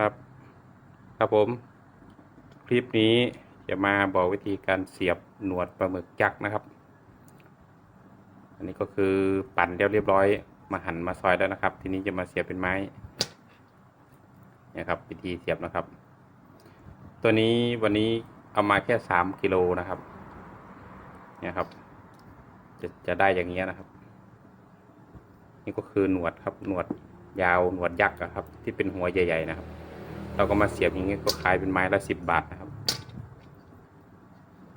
ครับ ครับผม คลิปนี้จะมาบอกวิธีการเสียบหนวดปลาหมึกยักษ์นะครับ อันนี้ก็คือปั่นเรียบเรียบร้อย มาหั่นมาซอยแล้วนะครับ ทีนี้จะมาเสียบเป็นไม้เนี่ยครับ วิธีเสียบนะครับ ตัวนี้วันนี้เอามาแค่สามกิโลนะครับ เนี่ยครับ จะจะได้อย่างเงี้ยนะครับ นี่ก็คือหนวดครับหนวดยาวหนวดยักษ์ครับ ที่เป็นหัวใหญ่ ๆ นะครับ เราก็มาเสียบอย่างนี้ยก็ขายเป็นไม้ละสิบบาทนะครับ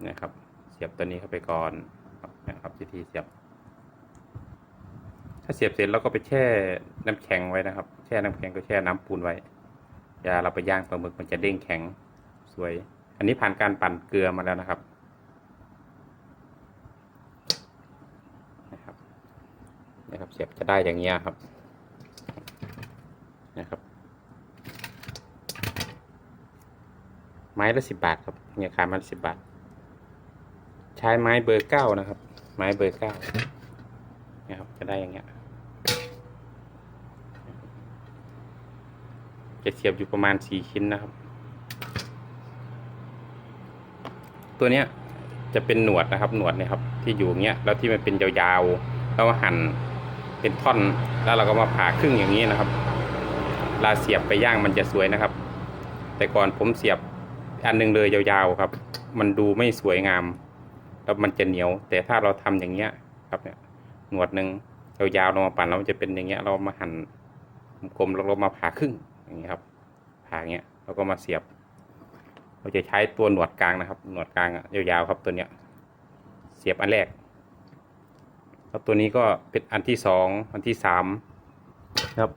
นี่ครับ เสียบตัวนี้เข้าไปก่อนนะครับวิธีเสียบ ถ้าเสียบเสร็จเราก็ไปแช่น้ำแข็งไว้นะครับ แช่น้ำแข็งก็แช่น้ำปูนไว้เวลาเราไปย่างปลาหมึกมันจะเด้งแข็งสวย อันนี้ผ่านการปั่นเกลือมาแล้วนะครับนะครับนะครับเสียบจะได้อย่างเงี้ยครับ ไม้ละสิบบาทครับเนี่ยขายไมาสิบบาท ใช้ไม้เบอร์เก้านะครับ ไม้เบอร์เก้านี่ยครับจะได้อย่างเงี้ยจะเสียบอยู่ประมาณสี่ชิ้นนะครับ ตัวเนี้ยจะเป็นหนวดนะครับ หนวดเนี่ยครับ ที่อยู่เงี้ยแล้วที่มันเป็นยาวๆแล้วหั่นเป็นท่อนแล้วเราก็มาผ่าครึ่งอย่างนี้นะครับลาเสียบไปย่างมันจะสวยนะครับ แต่ก่อนผมเสียบ อันหนึงเลยยาวๆครับ มันดูไม่สวยงาม แล้วมันจะเหนียว แต่ถ้าเราทำอย่างเงี้ยครับเนี่ยหนวดหนึ่งยาวๆเรามาปั่นแล้วมันจะเป็นอย่างเงี้ย เรามาหั่นกลมๆแล้วเรามาผ่าครึ่งอย่างเงี้ยครับผ่าอย่างเงี้ยเราก็มาเสียบ เราจะใช้ตัวหนวดกลางนะครับ หนวดกลางอะยาวๆครับตัวเนี้ย เสียบอันแรกแล้วตัวนี้ก็เป็นอันที่สองอันที่สามครับ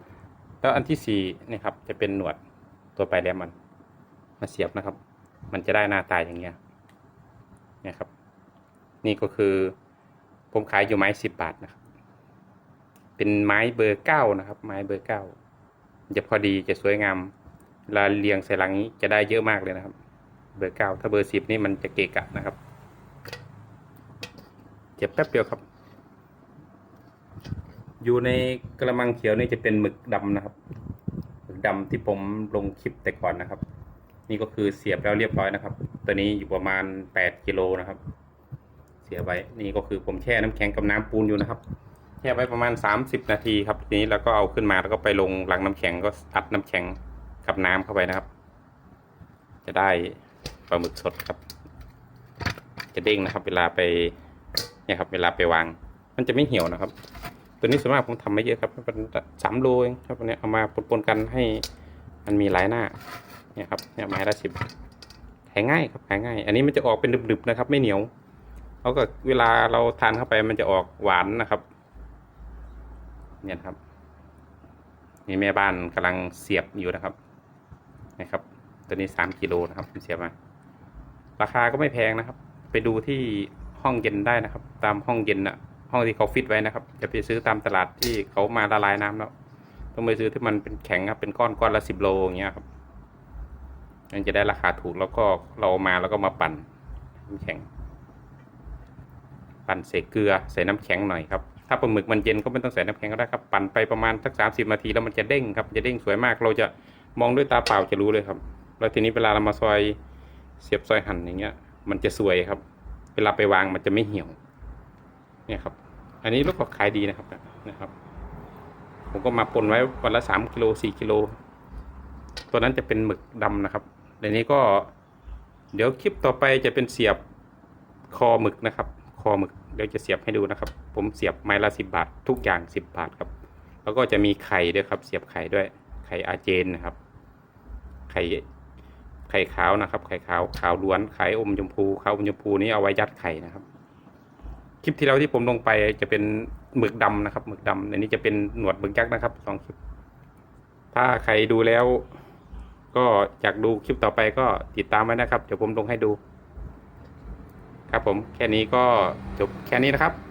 แล้วอันที่สี่นี่ครับจะเป็นหนวดตัวปลายแหลมมัน มาเสียบนะครับ มันจะได้หน้าตายอย่างเงี้ยนี่ครับ นี่ก็คือผมขายอยู่ไม้สิบบาทนะครับ เป็นไม้เบอร์เก้านะครับ ไม้เบอร์เก้าจะพอดีจะสวยงามเวลาเรียงใส่หลังนี้จะได้เยอะมากเลยนะครับ เบอร์เก้าถ้าเบอร์สิบนี่มันจะเกะกะนะครับเจ็บแป๊บเดียวครับ อยู่ในกระมังเขียวนี่จะเป็นหมึกดำนะครับ หมึกดำที่ผมลงคลิปแต่ก่อนนะครับ นี่ก็คือเสียบแล้วเรียบร้อยนะครับ ตัวนี้อยู่ประมาณแปดกิโลนะครับ เสียบไว้ นี่ก็คือผมแช่น้ำแข็งกับน้ำปูนอยู่นะครับ แช่ไว้ประมาณสามสิบนาทีครับ ทีนี้เราก็เอาขึ้นมาแล้วก็ไปลงหลังน้ำแข็งก็อัดน้ำแข็งกับน้ำเข้าไปนะครับ จะได้ปลาหมึกสดครับ จะเด้งนะครับ เวลาไปเนี่ยครับ เวลาไปวาง มันจะไม่เหี่ยวนะครับ ตัวนี้ส่วนมากผมทำไม่เยอะครับเป็นสามโลเองครับวันนี้เอามาปนๆกันให้มันมีหลายหน้า เนี่ยครับเนี่ยไม้ละสิบขายง่ายครับขายง่าย อันนี้มันจะออกเป็นดึบๆนะครับ ไม่เหนียวแล้วก็เวลาเราทานเข้าไปมันจะออกหวานนะครับ เนี่ยครับนี่แม่บ้านกำลังเสียบอยู่นะครับนะครับ ตัวนี้สามกิโลนะครับเสียบมา ราคาก็ไม่แพงนะครับ ไปดูที่ห้องเย็นได้นะครับ ตามห้องเย็นอะห้องที่เขาฟิตไว้นะครับจะไปซื้อตามตลาดที่เขามาละลายน้ำแล้วต้องไปซื้อที่มันเป็นแข็งครับเป็นก้อนก้อนละสิบโลอย่างเงี้ยครับ มันจะได้ราคาถูกแล้วก็เราเอามาแล้วก็มาปั่นน้ำแข็ง ปั่นใส่เกลือใส่น้ำแข็งหน่อยครับถ้าปลาหมึกมันเย็นก็ไม่ต้องใส่น้ำแข็งก็ได้ครับปั่นไปประมาณสักสามสิบนาทีแล้วมันจะเด้งครับจะเด้งสวยมากเราจะมองด้วยตาเปล่าจะรู้เลยครับ แล้วทีนี้เวลาเรามาซอยเสียบซอยหั่นอย่างเงี้ย มันจะสวยครับ เวลาไปวางมันจะไม่เหี่ยว เนี่ยครับ อันนี้ลูกก็ขายดีนะครับนะครับ ผมก็มาปนไว้วันละสามกิโลสี่กิโลตัวนั้นจะเป็นหมึกดำนะครับ ในนี้ก็ เดี๋ยวคลิปต่อไปจะเป็นเสียบคอหมึกนะครับ คอหมึกเดี๋ยวจะเสียบให้ดูนะครับ ผมเสียบไม้ละสิบบาท ทุกอย่างสิบบาทครับ แล้วก็จะมีไข่ด้วยครับ เสียบไข่ด้วย ไข่อาเจนนะครับ ไข่ไข่ขาวนะครับ ไข่ขาวขาวล้วนไข่อมชมพูขาวอมชมพูนี้เอาไว้ยัดไข่นะครับ คลิปที่แล้วที่ผมลงไปจะเป็นหมึกดำนะครับหมึกดำในนี้จะเป็นหนวดหมึกยักษ์นะครับสองคลิปถ้าใครดูแล้ว ก็อยากดูคลิปต่อไปก็ติดตามไว้นะครับ เดี๋ยวผมลงให้ดู ครับผมแค่นี้ก็จบแค่นี้นะครับ